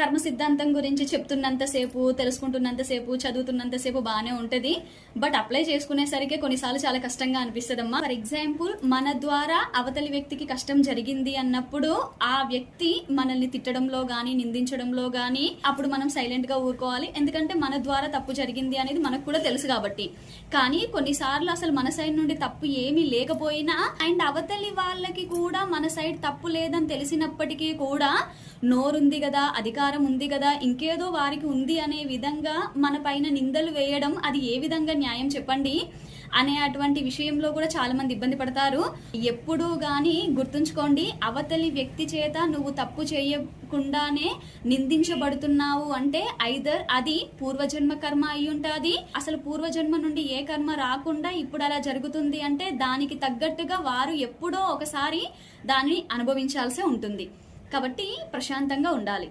కర్మ సిద్ధాంతం గురించి చెప్తున్నంతసేపు తెలుసుకుంటున్నంతసేపు చదువుతున్నంతసేపు బాగానే ఉంటుంది. బట్ అప్లై చేసుకునేసరికి కొన్నిసార్లు చాలా కష్టంగా అనిపిస్తుందమ్మా. ఫర్ ఎగ్జాంపుల్ మన ద్వారా అవతలి వ్యక్తికి కష్టం జరిగింది అన్నప్పుడు ఆ వ్యక్తి మనల్ని తిట్టడంలో కానీ నిందించడంలో కానీ అప్పుడు మనం సైలెంట్గా ఊరుకోవాలి. ఎందుకంటే మన ద్వారా తప్పు జరిగింది అనేది మనకు కూడా తెలుసు కాబట్టి. కానీ కొన్నిసార్లు అసలు మన సైడ్ నుండి తప్పు ఏమీ లేకపోయినా అండ్ అవతలి వాళ్ళకి కూడా మన సైడ్ తప్పు లేదని తెలిసినప్పటికీ కూడా నోరుంది కదా అధికారం ఉంది కదా ఇంకేదో వారికి ఉంది అనే విధంగా మన పైన నిందలు వేయడం అది ఏ విధంగా న్యాయం చెప్పండి అనే అటువంటి విషయంలో కూడా చాలా మంది ఇబ్బంది పడతారు. ఎప్పుడూ గాని గుర్తుంచుకోండి అవతలి వ్యక్తి చేత నువ్వు తప్పు చేయకుండానే నిందించబడుతున్నావు అంటే ఐదర్ అది పూర్వజన్మ కర్మ అయి ఉంటుంది అసలు పూర్వజన్మ నుండి ఏ కర్మ రాకుండా ఇప్పుడు అలా జరుగుతుంది అంటే దానికి తగ్గట్టుగా వారు ఎప్పుడో ఒకసారి దాన్ని అనుభవించాల్సి ఉంటుంది. కాబట్టి ప్రశాంతంగా ఉండాలి.